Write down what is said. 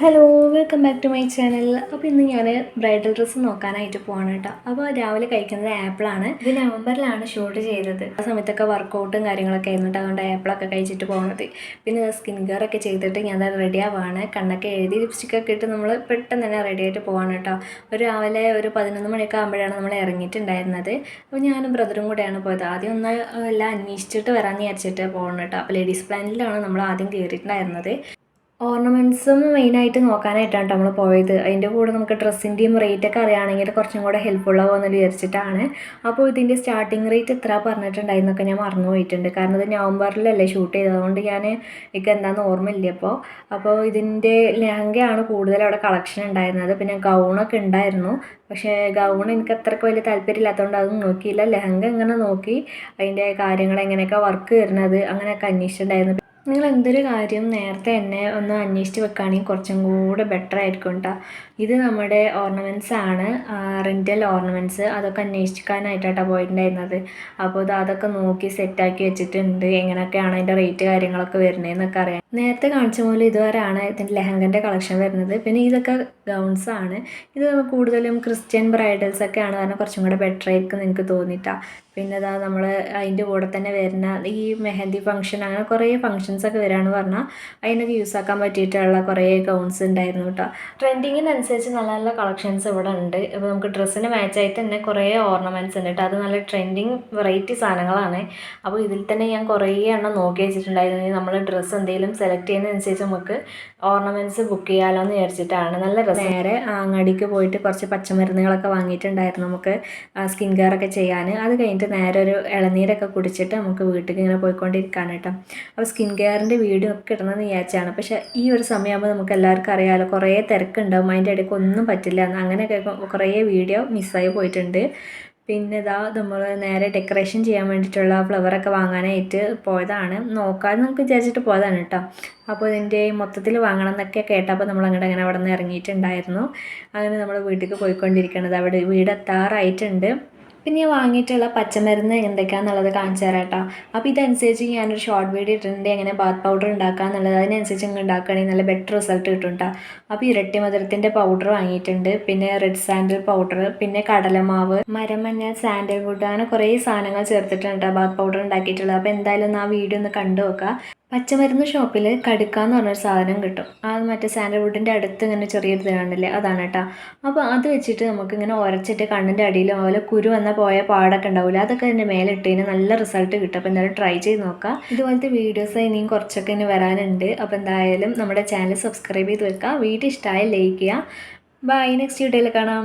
Hello welcome back to my channel അപ്പോൾ ഇന്ന് ഞാൻ ബ്രൈഡൽ ഡ്രസ്സ് നോക്കാനായിട്ട് പോവാണ് കേട്ടോ അപ്പോൾ രാവിലെ കഴിക്കുന്നത് ആപ്പിളാണ് ഇത് നവംബറിലാണ് ഷൂട്ട് ചെയ്തത്. ആ സമയത്തൊക്കെ വർക്കൗട്ടും കാര്യങ്ങളൊക്കെ ആയിരുന്നു അതുകൊണ്ട് ആപ്പിളൊക്കെ കഴിച്ചിട്ട് പോകുന്നത് പിന്നെ സ്കിൻ കെയർ ഒക്കെ ചെയ്തിട്ട് ഞാൻ റെഡി ആവാണ്. കണ്ണൊക്കെ എഴുതി ലിപ്സ്റ്റിക്കൊക്കെ ഇട്ട് നമ്മൾ പെട്ടെന്ന് തന്നെ റെഡി ആയിട്ട് പോവാണ് കേട്ടോ ഒരു രാവിലെ ഒരു പതിനൊന്ന് മണിയൊക്കെ ആകുമ്പോഴാണ് നമ്മൾ ഇറങ്ങിയിട്ടുണ്ടായിരുന്നത്. അപ്പോൾ ഞാനും ബ്രദറും കൂടെയാണ് പോയത്. ആദ്യം ഒന്ന് എല്ലാം അന്വേഷിച്ചിട്ട് വരാമെന്ന് വിചാരിച്ചിട്ട് പോകണം കേട്ടോ അപ്പോൾ ലേഡീസ് പ്ലാനിലാണ് നമ്മൾ ആദ്യം കയറിയിട്ടുണ്ടായിരുന്നത് ഓർണമെന്റ്സും മെയിനായിട്ട് നോക്കാനായിട്ടാണ് നമ്മൾ പോയത്. അതിന്റെ കൂടെ നമുക്ക് ഡ്രസ്സിന്റെയും റേറ്റൊക്കെ അറിയുകയാണെങ്കിൽ കുറച്ചും കൂടെ ഹെൽപ്ഫുൾ എന്ന് വിചാരിച്ചിട്ടാണ്. അപ്പോൾ ഇതിന്റെ സ്റ്റാർട്ടിങ് റേറ്റ് എത്ര പറഞ്ഞിട്ടുണ്ടായിരുന്നൊക്കെ ഞാൻ മറന്നു പോയിട്ടുണ്ട്. കാരണം ഇത് നവംബറിലല്ലേ ഷൂട്ട് ചെയ്തത്. അതുകൊണ്ട് ഞാൻ എനിക്ക് എന്താണെന്ന് ഓർമ്മയില്ല അപ്പോൾ അപ്പോൾ ഇതിന്റെ ലെഹങ്കയാണ് കൂടുതൽ അവിടെ കളക്ഷൻ ഉണ്ടായിരുന്നത്. പിന്നെ ഗൗണൊക്കെ ഉണ്ടായിരുന്നു. പക്ഷേ ഗൗൺ എനിക്ക് അത്രയ്ക്ക് വലിയ താല്പര്യമില്ലാത്തതുകൊണ്ട് അതൊന്നും നോക്കിയില്ല. ലെഹങ്ക ഇങ്ങനെ നോക്കി? അതിന്റെ കാര്യങ്ങൾ എങ്ങനെയൊക്കെ വർക്ക് വരുന്നത്? അങ്ങനെയൊക്കെ അന്വേഷിച്ചിട്ടുണ്ടായിരുന്നു. നിങ്ങൾ എന്തൊരു കാര്യം നേരത്തെ തന്നെ ഒന്ന് അന്വേഷിച്ച് വെക്കുകയാണെങ്കിൽ കുറച്ചും കൂടെ ബെറ്റർ ആയിരിക്കും കേട്ടോ ഇത് നമ്മുടെ ഓർണമെന്റ്സ് ആണ്. റെന്റൽ ഓർണമെന്റ്സ് അതൊക്കെ അന്വേഷിക്കാനായിട്ടാണ് പോയിട്ടുണ്ടായിരുന്നത്. അപ്പോൾ ഇത് അതൊക്കെ നോക്കി സെറ്റാക്കി വെച്ചിട്ടുണ്ട്. എങ്ങനെയൊക്കെയാണ് അതിന്റെ റേറ്റ് കാര്യങ്ങളൊക്കെ വരുന്നതെന്നൊക്കെ അറിയാം നേരത്തെ കാണിച്ച പോലെ ഇതുവരെയാണ് ഇതിന്റെ ലെഹങ്കന്റെ കളക്ഷൻ വരുന്നത്. പിന്നെ ഇതൊക്കെ ഗൗൺസ് ആണ്. ഇത് കൂടുതലും ക്രിസ്ത്യൻ ബ്രൈഡൽസ് ഒക്കെയാണ്. കാരണം കുറച്ചും കൂടെ ബെറ്റർ ആയിരിക്കും നിങ്ങൾക്ക് തോന്നിയിട്ടാണ് പിന്നെ ഇതാ നമ്മൾ അതിന്റെ കൂടെ തന്നെ വരുന്ന ഈ മെഹന്തി ഫംഗ്ഷൻ അങ്ങനെ കുറേ ഫംഗ്ഷൻസ് ഒക്കെ വരാമെന്ന് പറഞ്ഞാൽ അതിനൊക്കെ യൂസ് ആക്കാൻ പറ്റിയിട്ടുള്ള കുറേ ഗൗൺസ് ഉണ്ടായിരുന്നു കേട്ടോ ട്രെൻഡിങ്ങിനനുസരിച്ച് നല്ല നല്ല കളക്ഷൻസ് ഇവിടെ ഉണ്ട് അപ്പോൾ നമുക്ക് ഡ്രസ്സിന് മാച്ചായിട്ട് തന്നെ കുറേ ഓർണമെന്റ്സ് ഉണ്ട് കേട്ടോ അത് നല്ല ട്രെൻഡിങ് വെറൈറ്റി സാധനങ്ങളാണ്. അപ്പോൾ ഇതിൽ തന്നെ ഞാൻ കുറേ എണ്ണം നോക്കി വെച്ചിട്ടുണ്ടായിരുന്നു. നമ്മൾ ഡ്രസ്സ് എന്തെങ്കിലും സെലക്ട് ചെയ്യുന്നതനുസരിച്ച് നമുക്ക് ഓർണമെന്റ്സ് ബുക്ക് ചെയ്യാമല്ലോ എന്ന് വിചാരിച്ചിട്ടാണ്. നല്ല രസം. നേരെ അങ്ങാടിക്ക് പോയിട്ട് കുറച്ച് പച്ചമരുന്നുകളൊക്കെ വാങ്ങിയിട്ടുണ്ടായിരുന്നു നമുക്ക് സ്കിൻ കെയർ ഒക്കെ ചെയ്യാൻ അത് കഴിഞ്ഞിട്ട് നേരെ ഒരു ഇളനീരൊക്കെ കുടിച്ചിട്ട് നമുക്ക് വീട്ടിൽ ഇങ്ങനെ പോയിക്കൊണ്ടിരിക്കുകയാണ് കേട്ടോ. അപ്പോൾ സ്കിൻ കെയറിന്റെ വീഡിയോ ഒക്കെ കിട്ടണമെന്ന് വിചാരിച്ചാണ്. പക്ഷേ ഈ ഒരു സമയമാകുമ്പോൾ നമുക്ക് എല്ലാവർക്കും അറിയാമല്ലോ കുറേ തിരക്കുണ്ടാവും. അതിന്റെ ഇടയ്ക്ക് ഒന്നും പറ്റില്ല. അങ്ങനെയൊക്കെ കുറേ വീഡിയോ മിസ്സായി പോയിട്ടുണ്ട്. പിന്നെ ഇതാ നമ്മൾ നേരെ ഡെക്കറേഷൻ ചെയ്യാൻ വേണ്ടിയിട്ടുള്ള ഫ്ലവറൊക്കെ വാങ്ങാനായിട്ട് പോയതാണ്. നോക്കാതെ നമുക്ക് വിചാരിച്ചിട്ട് പോയതാണ് കേട്ടോ. അപ്പോൾ ഇതിന്റെ മൊത്തത്തിൽ വാങ്ങണം എന്നൊക്കെ കേട്ടപ്പോൾ നമ്മൾ അങ്ങോട്ട് അങ്ങനെ അവിടെ നിന്ന് ഇറങ്ങിയിട്ടുണ്ടായിരുന്നു. അങ്ങനെ നമ്മൾ വീട്ടിലേക്ക് പോയിക്കൊണ്ടിരിക്കണത് അവിടെ വീട് എത്താറായിട്ടുണ്ട്. പിന്നെ ഞാൻ വാങ്ങിയിട്ടുള്ള പച്ചമരുന്ന് എന്തൊക്കെയാണെന്നുള്ളത് കാണിച്ചു തരാം കേട്ടോ. അപ്പോൾ ഇതനുസരിച്ച് ഞാനൊരു ഷോർട്ട് വീഡിയോ ഇട്ടിട്ടുണ്ട്. എങ്ങനെ ബാത്ത് പൗഡർ ഉണ്ടാക്കുക എന്നുള്ളത് അതിനനുസരിച്ച് നിങ്ങൾ ഉണ്ടാക്കുകയാണെങ്കിൽ നല്ല ബെറ്റർ റിസൾട്ട് കിട്ടും കേട്ടോ അപ്പോൾ ഇരട്ടി മധുരത്തിന്റെ പൗഡർ വാങ്ങിയിട്ടുണ്ട്. പിന്നെ റെഡ് സാൻഡൽ പൗഡർ പിന്നെ കടലമാവ് മരമഞ്ഞ സാൻഡൽവുഡ് അങ്ങനെ കുറേ സാധനങ്ങൾ ചേർത്തിട്ടുണ്ട് കേട്ടോ ബാത്ത് പൗഡർ ഉണ്ടാക്കിയിട്ടുള്ളത്. അപ്പോൾ എന്തായാലും ഒന്ന് ആ വീഡിയോ ഒന്ന് കണ്ടു നോക്കുക. പച്ചമരുന്ന് ഷോപ്പിൽ കടുക്ക എന്ന് പറഞ്ഞൊരു സാധനം കിട്ടും. അത് മറ്റേ സാൻഡൽവുഡിന്റെ അടുത്ത് ഇങ്ങനെ ചെറിയൊരു ഇത് അതാണ് കേട്ടോ അപ്പോൾ അത് വെച്ചിട്ട് നമുക്ക് ഇങ്ങനെ ഉരച്ചിട്ട് കണ്ണിന്റെ അടിയിൽ അതുപോലെ കുരു വന്ന പോയ പാടൊക്കെ ഉണ്ടാവില്ല അതൊക്കെ അതിന്റെ മേലെ ഇട്ട് കഴിഞ്ഞാൽ നല്ല റിസൾട്ട് കിട്ടും. അപ്പോൾ എന്തായാലും ട്രൈ ചെയ്ത് നോക്കാം. ഇതുപോലത്തെ വീഡിയോസ് ഇനിയും കുറച്ചൊക്കെ ഇനി വരാനുണ്ട്. അപ്പോൾ എന്തായാലും നമ്മുടെ ചാനൽ സബ്സ്ക്രൈബ് ചെയ്ത് വെക്കുക. വീഡിയോ ഇഷ്ടമായ ലൈക്ക് ചെയ്യുക. ബൈ നെക്സ്റ്റ് വീഡിയോയിൽ കാണാം.